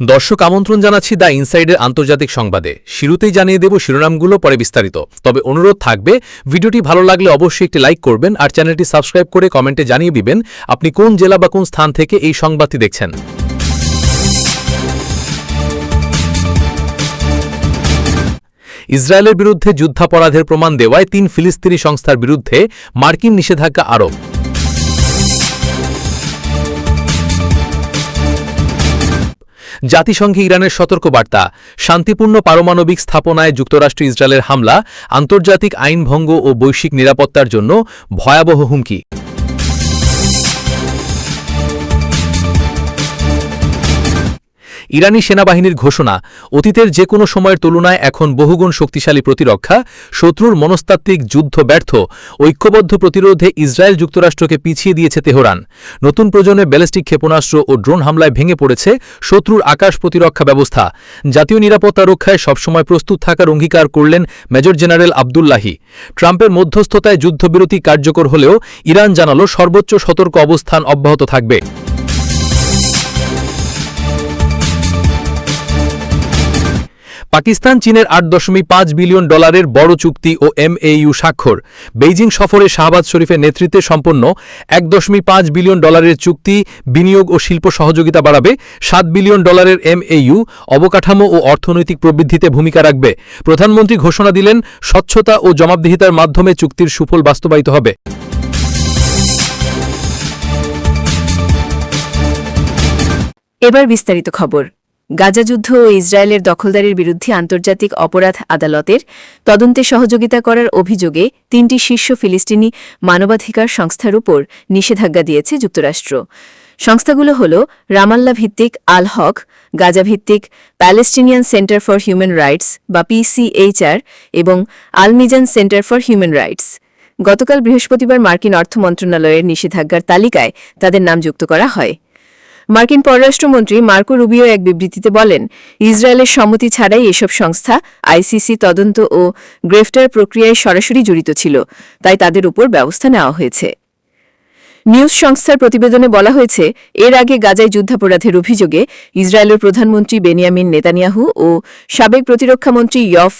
দর্শক আমন্ত্রণ জানাচ্ছি দ্য ইনসাইডের আন্তর্জাতিক সংবাদে। শুরুতেই জানিয়ে দেব শিরোনামগুলো, পরে বিস্তারিত। তবে অনুরোধ থাকবে, ভিডিওটি ভালো লাগলে অবশ্যই একটি লাইক করবেন আর চ্যানেলটি সাবস্ক্রাইব করে কমেন্টে জানিয়ে দিবেন আপনি কোন জেলা বা কোন স্থান থেকে এই সংবাদটি দেখছেন। ইসরায়েলের বিরুদ্ধে যুদ্ধাপরাধের প্রমাণ দেওয়ায় তিন ফিলিস্তিনি সংস্থার বিরুদ্ধে মার্কিন নিষেধাজ্ঞা আরোপ। জাতিসংঘে ইরানের সতর্কবার্তা, শান্তিপূর্ণ পারমাণবিক স্থাপনায় যুক্তরাষ্ট্র ইসরায়েলের হামলা, আন্তর্জাতিক আইন ভঙ্গ ও বৈশ্বিক নিরাপত্তার জন্য ভয়াবহ হুমকি। ইরানি সেনাবাহিনীর ঘোষণা, অতীতের যে কোনো সময়ের তুলনায় এখন বহুগুণ শক্তিশালী প্রতিরক্ষা, শত্রুর মনস্তাত্ত্বিক যুদ্ধ ব্যর্থ, ঐক্যবদ্ধ প্রতিরোধে ইসরায়েল যুক্তরাষ্ট্রকে পিছিয়ে দিয়েছে তেহরান। নতুন প্রজন্মের ব্যালিস্টিক ক্ষেপণাস্ত্র ও ড্রোন হামলায় ভেঙে পড়েছে শত্রুর আকাশ প্রতিরক্ষা ব্যবস্থা। জাতীয় নিরাপত্তা রক্ষায় সবসময় প্রস্তুত থাকার অঙ্গীকার করলেন মেজর জেনারেল আবদুল্লাহি। ট্রাম্পের মধ্যস্থতায় যুদ্ধবিরতি কার্যকর হলেও ইরান জানালো সর্বোচ্চ সতর্ক অবস্থান অব্যাহত থাকবে। পাকিস্তান চীনের আট দশমিক পাঁচ বিলিয়ন ডলারের বড় চুক্তি ও এমএইউ স্বাক্ষর। বেইজিং সফরে শাহবাজ শরীফের নেতৃত্বে সম্পন্ন এক দশমিক পাঁচ বিলিয়ন ডলারের চুক্তি বিনিয়োগ ও শিল্প সহযোগিতা বাড়াবে, সাত বিলিয়ন ডলারের এমএইউ অবকাঠামো ও অর্থনৈতিক প্রবৃদ্ধিতে ভূমিকা রাখবে। প্রধানমন্ত্রী ঘোষণা দিলেন, স্বচ্ছতা ও জবাবদিহিতার মাধ্যমে চুক্তির সুফল বাস্তবায়িত হবে। এবার বিস্তারিত খবর। গাজা যুদ্ধ ও ইসরায়েলের দখলদারির বিরুদ্ধে আন্তর্জাতিক অপরাধ আদালতের তদন্তে সহযোগিতা করার অভিযোগে তিনটি শীর্ষ ফিলিস্তিনি মানবাধিকার সংস্থার উপর নিষেধাজ্ঞা দিয়েছে যুক্তরাষ্ট্র। সংস্থাগুলো হল রামাল্লা ভিত্তিক আল হক, গাজা ভিত্তিক Palestinian centre for human rights বা পিসিএইচআর এবং Al Mezan centre for human rights. গতকাল বৃহস্পতিবার মার্কিন অর্থ মন্ত্রণালয়ের নিষেধাজ্ঞার তালিকায় তাদের নাম যুক্ত করা হয়। মার্কিন পররাষ্ট্রমন্ত্রী মার্কো রুবিও এক বিবৃতিতে বলেন, ইসরায়েলের সম্মতি ছাড়াই এসব সংস্থা, আইসিসি তদন্ত ও গ্রেফতার প্রক্রিয়ায় সরাসরি জড়িত ছিল, তাই তাদের উপর ব্যবস্থা নেওয়া হয়েছে। নিউজ সংস্থার প্রতিবেদনে বলা হয়েছে, এর আগে গাজায় যুদ্ধাপরাধের অভিযোগে ইসরায়েলের প্রধানমন্ত্রী বেনিয়ামিন নেতানিয়াহু ও সাবেক প্রতিরক্ষামন্ত্রী ইয়ফ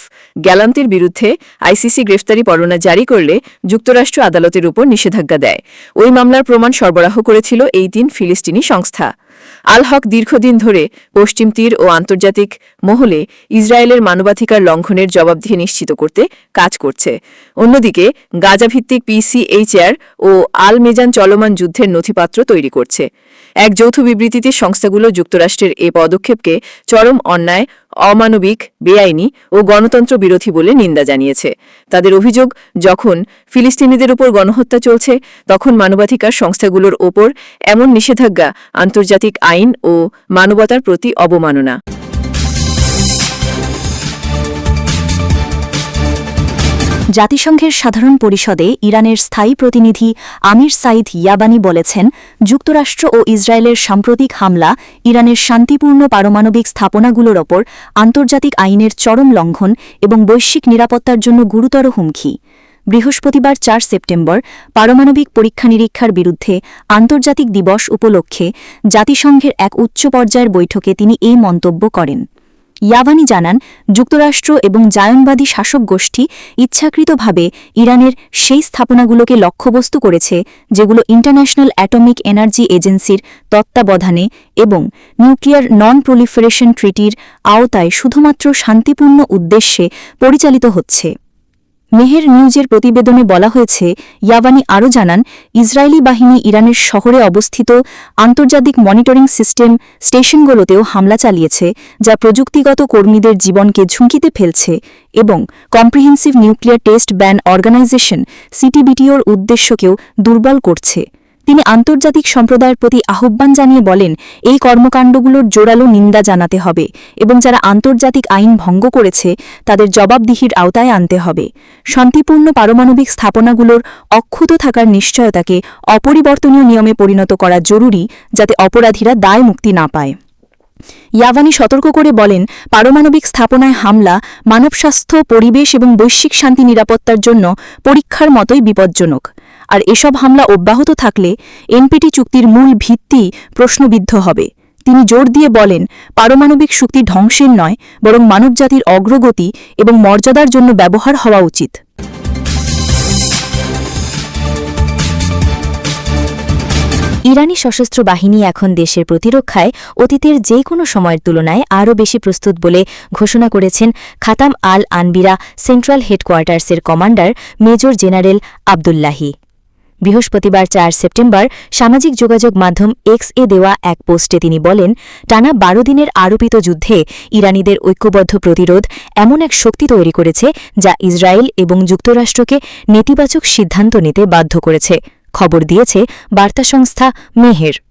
গ্যালান্তির বিরুদ্ধে আইসিসি গ্রেফতারি পরোয়ানা জারি করলে যুক্তরাষ্ট্র আদালতের উপর নিষেধাজ্ঞা দেয়। ওই মামলার প্রমাণ সরবরাহ করেছিল এই তিন ফিলিস্তিনি সংস্থা। আল হক দীর্ঘদিন ধরে পশ্চিম তীর ও আন্তর্জাতিক মহলে ইসরায়েলের মানবাধিকার লঙ্ঘনের জবাবদিহি নিশ্চিত করতে কাজ করছে। অন্যদিকে, গাজাভিত্তিক পিসিএইচআর ও আল মেজান চলমান যুদ্ধের নথিপত্র তৈরি করছে। এক যৌথ বিবৃতিতে সংস্থাগুলো যুক্তরাষ্ট্রের এ পদক্ষেপকে চরম অন্যায় অমানবিক, বেআইনি ও গণতন্ত্র বিরোধী বলে নিন্দা জানিয়েছে। তাদের অভিযোগ, যখন ফিলিস্তিনিদের উপর গণহত্যা চলছে, তখন মানবাধিকার সংস্থাগুলোর ওপর এমন নিষেধাজ্ঞা, আন্তর্জাতিক আইন ও মানবতার প্রতি অবমাননা। জাতিসংঘের সাধারণ পরিষদে ইরানের স্থায়ী প্রতিনিধি আমির সাইদ ইয়াবানি বলেছেন, যুক্তরাষ্ট্র ও ইসরায়েলের সাম্প্রতিক হামলা ইরানের শান্তিপূর্ণ পারমাণবিক স্থাপনাগুলোর ওপর আন্তর্জাতিক আইনের চরম লঙ্ঘন এবং বৈশ্বিক নিরাপত্তার জন্য গুরুতর হুমকি। বৃহস্পতিবার চার সেপ্টেম্বর পারমাণবিক পরীক্ষা নিরীক্ষার বিরুদ্ধে আন্তর্জাতিক দিবস উপলক্ষে জাতিসংঘের এক উচ্চ পর্যায়ের বৈঠকে তিনি এই মন্তব্য করেন। ইয়াভানি জানান, যুক্তরাষ্ট্র এবং জায়নবাদী শাসক গোষ্ঠী ইচ্ছাকৃতভাবে ইরানের সেই স্থাপনাগুলোকে লক্ষ্যবস্তু করেছে, যেগুলো ইন্টারন্যাশনাল অ্যাটমিক এনার্জি এজেন্সির তত্ত্বাবধানে এবং নিউক্লিয়ার নন প্রলিফারেশন ট্রিটির আওতায় শুধুমাত্র শান্তিপূর্ণ উদ্দেশ্যে পরিচালিত হচ্ছে। মেহের নিউজের প্রতিবেদনে বলা হয়েছে, ইয়াবানি আরও জানান, ইসরায়েলি বাহিনী ইরানের শহরে অবস্থিত আন্তর্জাতিক মনিটরিং সিস্টেম স্টেশনগুলোতেও হামলা চালিয়েছে, যা প্রযুক্তিগত কর্মীদের জীবনকে ঝুঁকিতে ফেলছে এবং comprehensive nuclear test ban organisation, সিটিবিটিওর উদ্দেশ্যকেও দুর্বল করছে। তিনি আন্তর্জাতিক সম্প্রদায়ের প্রতি আহ্বান জানিয়ে বলেন, এই কর্মকাণ্ডগুলোর জোরালো নিন্দা জানাতে হবে এবং যারা আন্তর্জাতিক আইন ভঙ্গ করেছে, তাদের জবাবদিহির আওতায় আনতে হবে। শান্তিপূর্ণ পারমাণবিক স্থাপনাগুলোর অক্ষুত থাকার নিশ্চয়তাকে অপরিবর্তনীয় নিয়মে পরিণত করা জরুরি যাতে অপরাধীরা দায় মুক্তি না পায়। ইয়াভানি সতর্ক করে বলেন, পারমাণবিক স্থাপনায় হামলা মানবস্বাস্থ্য, পরিবেশ এবং বৈশ্বিক শান্তি নিরাপত্তার জন্য পরীক্ষার মতোই বিপজ্জনক। আর এসব হামলা অব্যাহত থাকলে এনপিটি চুক্তির মূল ভিত্তি প্রশ্নবিদ্ধ হবে। তিনি জোর দিয়ে বলেন, পারমাণবিক শক্তি ধ্বংসের নয়, বরং মানবজাতির অগ্রগতি এবং মর্যাদার জন্য ব্যবহার হওয়া উচিত। ইরানি সশস্ত্র বাহিনী এখন দেশের প্রতিরক্ষায় অতীতের যে কোনো সময়ের তুলনায় আরও বেশি প্রস্তুত বলে ঘোষণা করেছেন খাতাম আল আনবিরা সেন্ট্রাল হেডকোয়ার্টার্সের কমান্ডার মেজর জেনারেল আবদুল্লাহি। বৃহস্পতিবার চার সেপ্টেম্বর সামাজিক যোগাযোগ মাধ্যম এক্স এ দেওয়া এক পোস্টে তিনি বলেন, টানা বারো দিনের আরোপিত যুদ্ধে ইরানিদের ঐক্যবদ্ধ প্রতিরোধ এমন এক শক্তি তৈরি করেছে যা ইসরায়েল এবং যুক্তরাষ্ট্রকে নেতিবাচক সিদ্ধান্ত নিতে বাধ্য করেছে। খবর দিয়েছে বার্তা সংস্থা মেহের।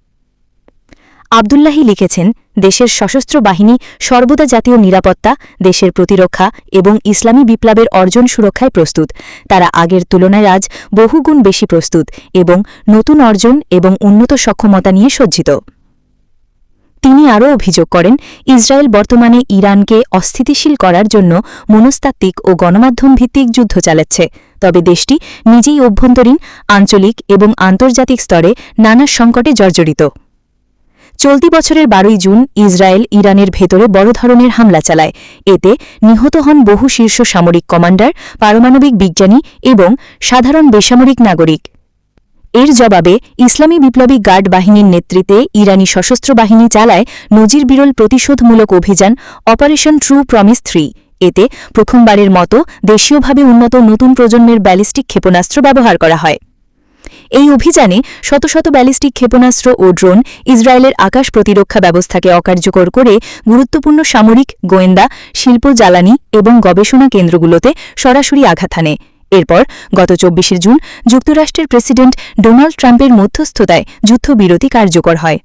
আবদুল্লাহি লিখেছেন, দেশের সশস্ত্র বাহিনী সর্বদা জাতীয় নিরাপত্তা, দেশের প্রতিরক্ষা এবং ইসলামী বিপ্লবের অর্জন সুরক্ষায় প্রস্তুত। তারা আগের তুলনায় আজ বহুগুণ বেশি প্রস্তুত এবং নতুন অর্জন এবং উন্নত সক্ষমতা নিয়ে সজ্জিত। তিনি আরও অভিযোগ করেন, ইসরায়েল বর্তমানে ইরানকে অস্থিতিশীল করার জন্য মনস্তাত্ত্বিক ও গণমাধ্যম ভিত্তিক যুদ্ধ চালাচ্ছে। তবে দেশটি নিজেই অভ্যন্তরীণ, আঞ্চলিক এবং আন্তর্জাতিক স্তরে নানা সংকটে জর্জরিত। চলতি বছরের বারোই জুন ইসরায়েল ইরানের ভেতরে বড় ধরনের হামলা চালায়। এতে নিহত হন বহু শীর্ষ সামরিক কমান্ডার, পারমাণবিক বিজ্ঞানী এবং সাধারণ বেসামরিক নাগরিক। এর জবাবে ইসলামী বিপ্লবী গার্ড বাহিনীর নেতৃত্বে ইরানি সশস্ত্র বাহিনী চালায় নজির বিরল প্রতিশোধমূলক অভিযান অপারেশন ট্রু প্রমিস থ্রি। এতে প্রথমবারের মতো দেশীয়ভাবে উন্নত নতুন প্রজন্মের ব্যালিস্টিক ক্ষেপণাস্ত্র ব্যবহার করা হয়। এই অভিযানে শত শত ব্যালিস্টিক ক্ষেপণাস্ত্র ও ড্রোন ইসরায়েলের আকাশ প্রতিরক্ষা ব্যবস্থাকে অকার্যকর করে গুরুত্বপূর্ণ সামরিক, গোয়েন্দা, শিল্প জ্বালানি এবং গবেষণা কেন্দ্রগুলোতে সরাসরি আঘাত হানে। এরপর গত চব্বিশে জুন যুক্তরাষ্ট্রের প্রেসিডেন্ট ডোনাল্ড ট্রাম্পের মধ্যস্থতায় যুদ্ধবিরতি কার্যকর হয়।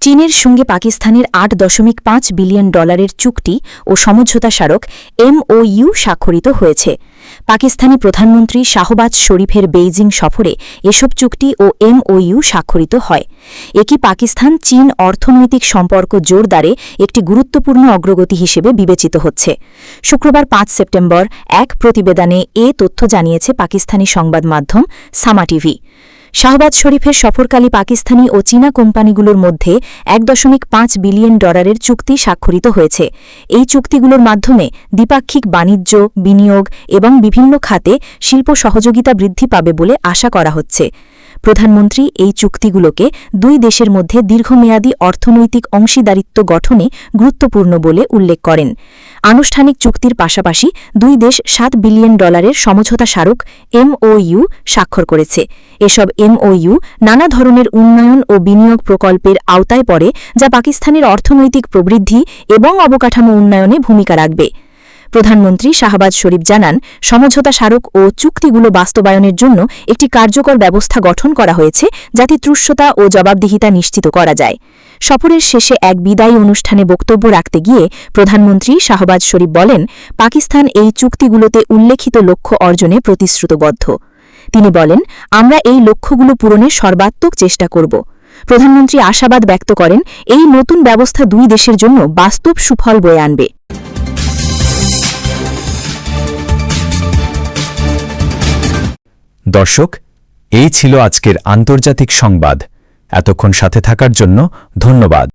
চীনের সঙ্গে পাকিস্তানের আট দশমিক পাঁচ বিলিয়ন ডলারের চুক্তি ও সমঝোতা স্মারক এমওইউ স্বাক্ষরিত হয়েছে। পাকিস্তানি প্রধানমন্ত্রী শাহবাজ শরীফের বেইজিং সফরে এসব চুক্তি ও এমওইউ স্বাক্ষরিত হয়। একই পাকিস্তান চীন অর্থনৈতিক সম্পর্ক জোরদারে একটি গুরুত্বপূর্ণ অগ্রগতি হিসেবে বিবেচিত হচ্ছে। শুক্রবার পাঁচ সেপ্টেম্বর এক প্রতিবেদনে এ তথ্য জানিয়েছে পাকিস্তানি সংবাদ মাধ্যম সামা টিভি। শাহবাজ শরীফের সফরকালে পাকিস্তানি ও চীনা কোম্পানিগুলোর মধ্যে এক দশমিক পাঁচ বিলিয়ন ডলারের চুক্তি স্বাক্ষরিত হয়েছে। এই চুক্তিগুলোর মাধ্যমে দ্বিপাক্ষিক বাণিজ্য, বিনিয়োগ এবং বিভিন্ন খাতে শিল্প সহযোগিতা বৃদ্ধি পাবে বলে আশা করা হচ্ছে। প্রধানমন্ত্রী এই চুক্তিগুলোকে দুই দেশের মধ্যে দীর্ঘমেয়াদী অর্থনৈতিক অংশীদারিত্ব গঠনে গুরুত্বপূর্ণ বলে উল্লেখ করেন। আনুষ্ঠানিক চুক্তির পাশাপাশি দুই দেশ সাত বিলিয়ন ডলারের সমঝোতা স্মারক এমওইউ স্বাক্ষর করেছে। এসব এমওইউ নানা ধরনের উন্নয়ন ও বিনিয়োগ প্রকল্পের আওতায় পড়ে, যা পাকিস্তানের অর্থনৈতিক প্রবৃদ্ধি এবং অবকাঠামো উন্নয়নে ভূমিকা রাখবে। প্রধানমন্ত্রী শাহবাজ শরীফ জানান, সমঝোতা স্মারক ও চুক্তিগুলো বাস্তবায়নের জন্য একটি কার্যকর ব্যবস্থা গঠন করা হয়েছে যাতে তৃশ্যতা ও জবাবদিহিতা নিশ্চিত করা যায়। সফরের শেষে এক বিদায়ী অনুষ্ঠানে বক্তব্য রাখতে গিয়ে প্রধানমন্ত্রী শাহবাজ শরীফ বলেন, পাকিস্তান এই চুক্তিগুলোতে উল্লেখিত লক্ষ্য অর্জনে প্রতিশ্রুতবদ্ধ। তিনি বলেন, আমরা এই লক্ষ্যগুলো পূরণে সর্বাত্মক চেষ্টা করব। প্রধানমন্ত্রী আশাবাদ ব্যক্ত করেন, এই নতুন ব্যবস্থা দুই দেশের জন্য বাস্তব সুফল বয়ে আনবে। দর্শক এই ছিল আজকের আন্তর্জাতিক সংবাদ। এতক্ষণ সাথে থাকার জন্য ধন্যবাদ।